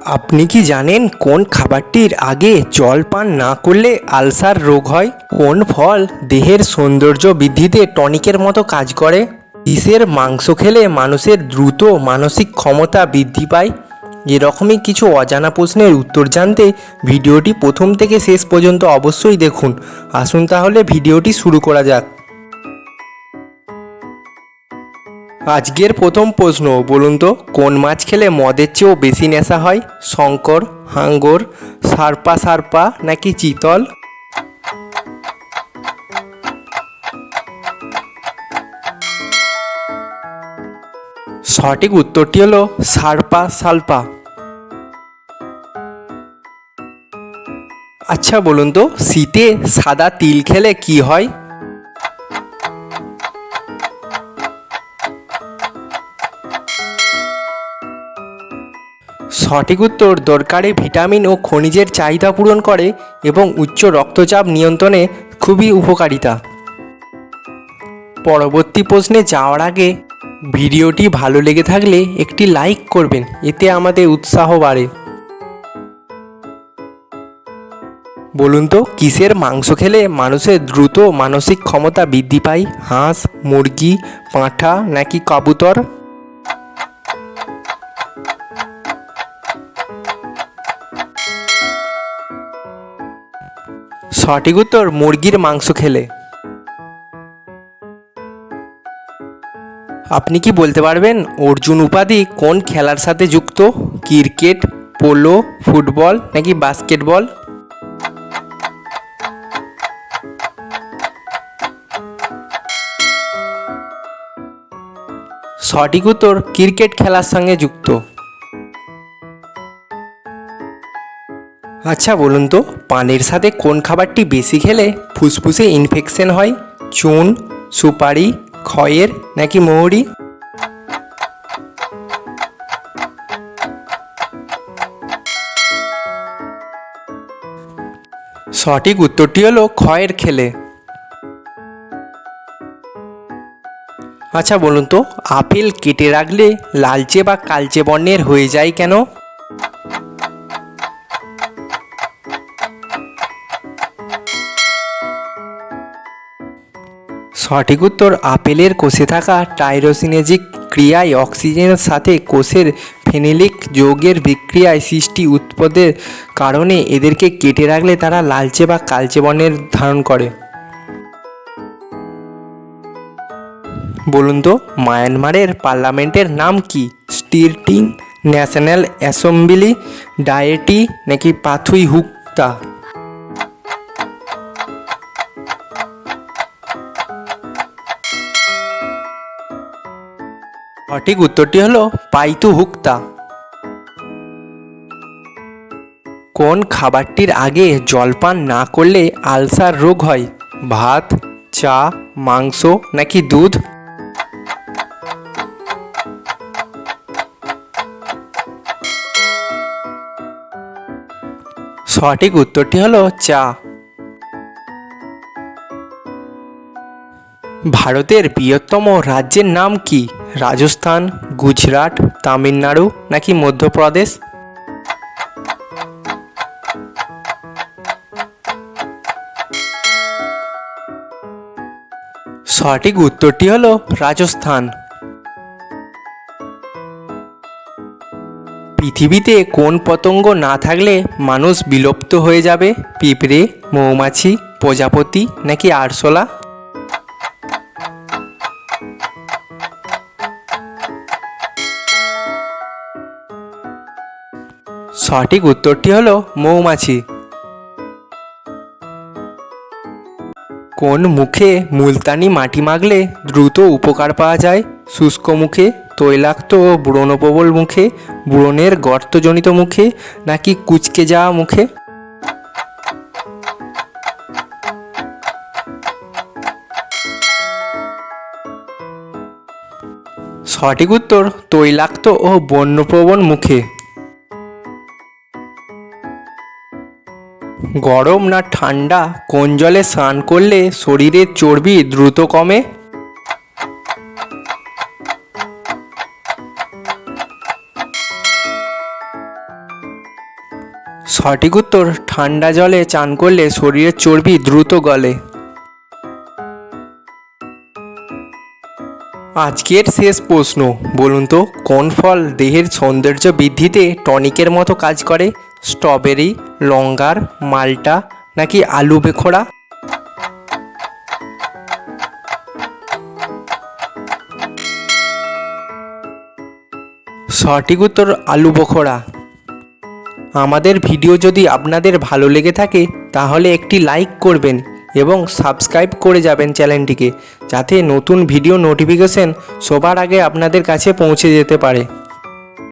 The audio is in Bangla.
আপনি কি জানেন কোন খাবারটির আগে জল পান না করলে আলসার রোগ হয়? কোন ফল দেহের সৌন্দর্য বৃদ্ধিতে টনিকের মতো কাজ করে? কিসের মাংস খেলে মানুষের দ্রুত মানসিক ক্ষমতা বৃদ্ধি পায়? এরকমই কিছু অজানা প্রশ্নের উত্তর জানতে ভিডিওটি প্রথম থেকে শেষ পর্যন্ত অবশ্যই দেখুন। আসুন তাহলে ভিডিওটি শুরু করা যাক। আজকের প্রথম প্রশ্ন, বলুন তো, কোন মাছ খেলে মদের চেয়েও বেশি নেশা হয়? শঙ্কর, হাঙ্গর, সারপা সারপা নাকি চিতল? সঠিক উত্তরটি হলো সারপা, সালপা। আচ্ছা বলুন তো, শীতে সাদা তিল খেলে কি হয়? সঠিক উত্তর দরকারে ভিটামিন ও খনিজের চাহিদা পূরণ করে এবং উচ্চ রক্তচাপ নিয়ন্ত্রণে খুবই উপকারিতা। পরবর্তী প্রশ্নে যাওয়ার আগে ভিডিওটি ভালো লেগে থাকলে একটি লাইক করবেন, এতে আমাদের উৎসাহ বাড়ে। বলুন তো, কিসের মাংস খেলে মানুষের দ্রুত মানসিক ক্ষমতা বৃদ্ধি পায়? হাঁস, মুরগি, পাঁঠা নাকি কবুতর? সঠিক উত্তর, মুরগির মাংস খেলে। আপনি কি বলতে পারবেন, অর্জুন উপাধি কোন খেলার সাথে যুক্ত? ক্রিকেট, পোলো, ফুটবল নাকি বাস্কেটবল? সঠিক উত্তর, ক্রিকেট খেলার সঙ্গে যুক্ত। আচ্ছা বলুন তো, পানের সাথে কোন খাবারটি বেশি খেলে ফুসফুসে ইনফেকশন হয়? চুন, সুপারি, খয়ের নাকি মৌরি? সঠিক উত্তরটি হলো খয়ের খেলে। আচ্ছা বলুন তো, আপেল কেটে রাখলে লালচে বা কালচে বর্ণের হয়ে যায় কেন? সঠিক উত্তর আপেলের কোষে থাকা টাইরোসিনেজিক ক্রিয়ায় অক্সিজেনের সাথে কোষের ফেনিলিক যৌগের বিক্রিয়ায় সৃষ্টি উৎপদের কারণে এদেরকে কেটে রাখলে তারা লালচে বা কালচে বর্ণের ধারণ করে। বলুন তো, মায়ানমারের পার্লামেন্টের নাম কি? স্টিরটিং ন্যাশনাল অ্যাসেম্বলি, ডায়েটি নাকি পাথুই হুক্তা? সঠিক উত্তরটি হলো পাইতু হুক্তা। কোন খাবারটির আগে জলপান না করলে আলসার রোগ হয়? ভাত, চা, মাংস নাকি দুধ? সঠিক উত্তরটি হলো চা। ভারতের বৃহত্তম রাজ্যের নাম কি? রাজস্থান, গুজরাট, তামিলনাড়ু নাকি মধ্যপ্রদেশ? সঠিক উত্তরটি হল রাজস্থান। পৃথিবীতে কোন পতঙ্গ না থাকলে মানুষ বিলুপ্ত হয়ে যাবে? পিঁপড়ে, মৌমাছি, প্রজাপতি নাকি আরশোলা? সঠিক উত্তরটি হলো মৌমাছি। কোন মুখে মুলতানি মাটি মাগলে দ্রুত উপকার পাওয়া যায়? শুষ্ক মুখে, তৈলাক্ত ও ব্রণপ্রবল মুখে, ব্রণের গর্তজনিত মুখে, নাকি কুচকে যাওয়া মুখে? সঠিক উত্তর, তৈলাক্ত ও বন্যপ্রবণ মুখে। গরম না ঠান্ডা? কোন জলে স্নান করলে শরীরের চর্বি দ্রুত কমে? সঠিক উত্তর, ঠান্ডা জলে চান করলে শরীরের চর্বি দ্রুত গলে। আজকের শেষ প্রশ্ন, বলুন তো, কোন ফল দেহের সৌন্দর্য বৃদ্ধিতে টনিকের মতো কাজ করে? স্ট্রবেরি, লঙ্গার, মালটা নাকি আলু বেখোড়া? সঠিক উত্তর আলু বখোড়া। আমাদের ভিডিও যদি আপনাদের ভালো লেগে থাকে, তাহলে একটি লাইক করবেন এবং সাবস্ক্রাইব করে যাবেন চ্যানেলটিকে, যাতে নতুন ভিডিও নোটিফিকেশন সবার আগে আপনাদের কাছে পৌঁছে যেতে পারে।